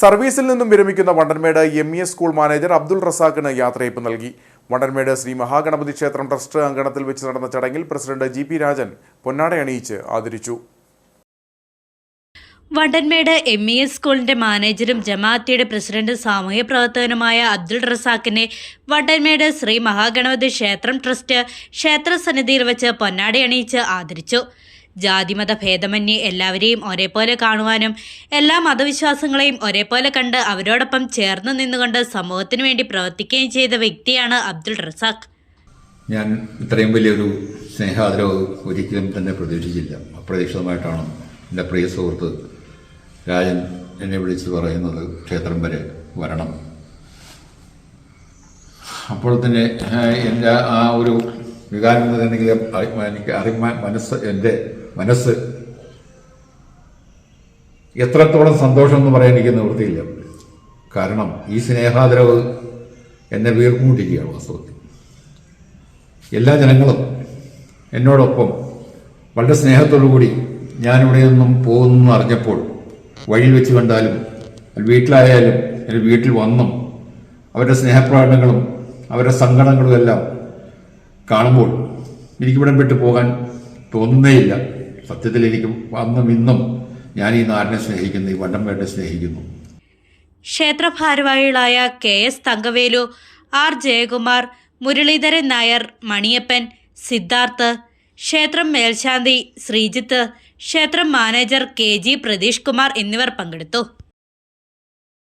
സർവീസിൽ നിന്നും വിരമിക്കുന്ന Vandanmedu M E school manager Abdul റസാഖിന് യാത്രയപ്പ് നൽകി. വണ്ടൻമേട് ശ്രീ മഹാഗണപതി ക്ഷേത്രം ട്രസ്റ്റ് അങ്കണത്തിൽ വെച്ച് നടന്ന ചടങ്ങിൽ പ്രസിഡന്റ് ജി പി രാജൻ പൊന്നാട അണിയിച്ച് ആദരിച്ചു. വണ്ടൻമേട് എം ഇ എസ് സ്കൂളിന്റെ മാനേജരും ജമാഅത്തിയുടെ പ്രസിഡന്റ് സാമൂഹ്യ പ്രവർത്തകനുമായ അബ്ദുൾ റസാഖിനെ വണ്ടൻമേട് ശ്രീ മഹാഗണപതി ക്ഷേത്രം ട്രസ്റ്റ് ക്ഷേത്ര സന്നിധിയിൽ വെച്ച് പൊന്നാടയണിയിച്ച് ആദരിച്ചു. ജാതിമത ഭേദമന്യേ എല്ലാവരെയും ഒരേപോലെ കാണുവാനും എല്ലാ മതവിശ്വാസങ്ങളെയും ഒരേപോലെ കണ്ട് അവരോടൊപ്പം ചേർന്ന് നിന്നുകൊണ്ട് സമൂഹത്തിനു വേണ്ടി പ്രവർത്തിക്കുകയും ചെയ്ത വ്യക്തിയാണ് അബ്ദുൾ റസാഖ്. ഞാൻ ഇത്രയും വലിയൊരു സ്നേഹാദരവ് ഒരിക്കലും തന്നെ പ്രതീക്ഷിച്ചില്ല. അപ്രതീക്ഷിതമായിട്ടാണ് എന്റെ പ്രിയ സുഹൃത്ത് രാജൻ എന്നെ വിളിച്ച് പറയുന്നത് ക്ഷേത്രം വരെ വരണം. അപ്പോൾ തന്നെ എന്റെ ആ ഒരു വികാരം എന്ന് പറഞ്ഞെങ്കിൽ എനിക്ക് അറിയാൻ മനസ്സ് എന്റെ മനസ്സ്. എത്രത്തോളം സന്തോഷം എന്ന് പറയാൻ എനിക്ക് നിവൃത്തിയില്ല. കാരണം ഈ സ്നേഹാദരവ് എന്നെ വീർക്കൂട്ടിക്കുകയാണ് വാസ്തവത്തിൽ. എല്ലാ ജനങ്ങളും എന്നോടൊപ്പം വളരെ സ്നേഹത്തോടുകൂടി ഞാനിവിടെ നിന്നും പോകുന്നു അറിഞ്ഞപ്പോൾ വഴിയിൽ വെച്ച് കണ്ടാലും വീട്ടിലായാലും എന്റെ വീട്ടിൽ വന്നും അവരുടെ സ്നേഹപ്രകടനങ്ങളും അവരുടെ സങ്കടങ്ങളും എല്ലാം കാണുമ്പോൾ എനിക്കിവിടെ വിട്ടു പോകാൻ തോന്നുന്നേയില്ല. സത്യത്തിൽ എനിക്ക് അന്നും ഇന്നും ഞാൻ ഈ നാടിനെ സ്നേഹിക്കുന്നു ഈ വണ്ടംപേട്ടെ സ്നേഹിക്കുന്നു. ക്ഷേത്ര ഭാരവാഹികളായ K S Thangavelu R Jayakumar Muraleedharan Nair Maniyappan Siddharth ക്ഷേത്രം മേൽശാന്തി ശ്രീജിത്ത് ക്ഷേത്രം manager K G Pratheesh Kumar എന്നിവർ പങ്കെടുത്തു.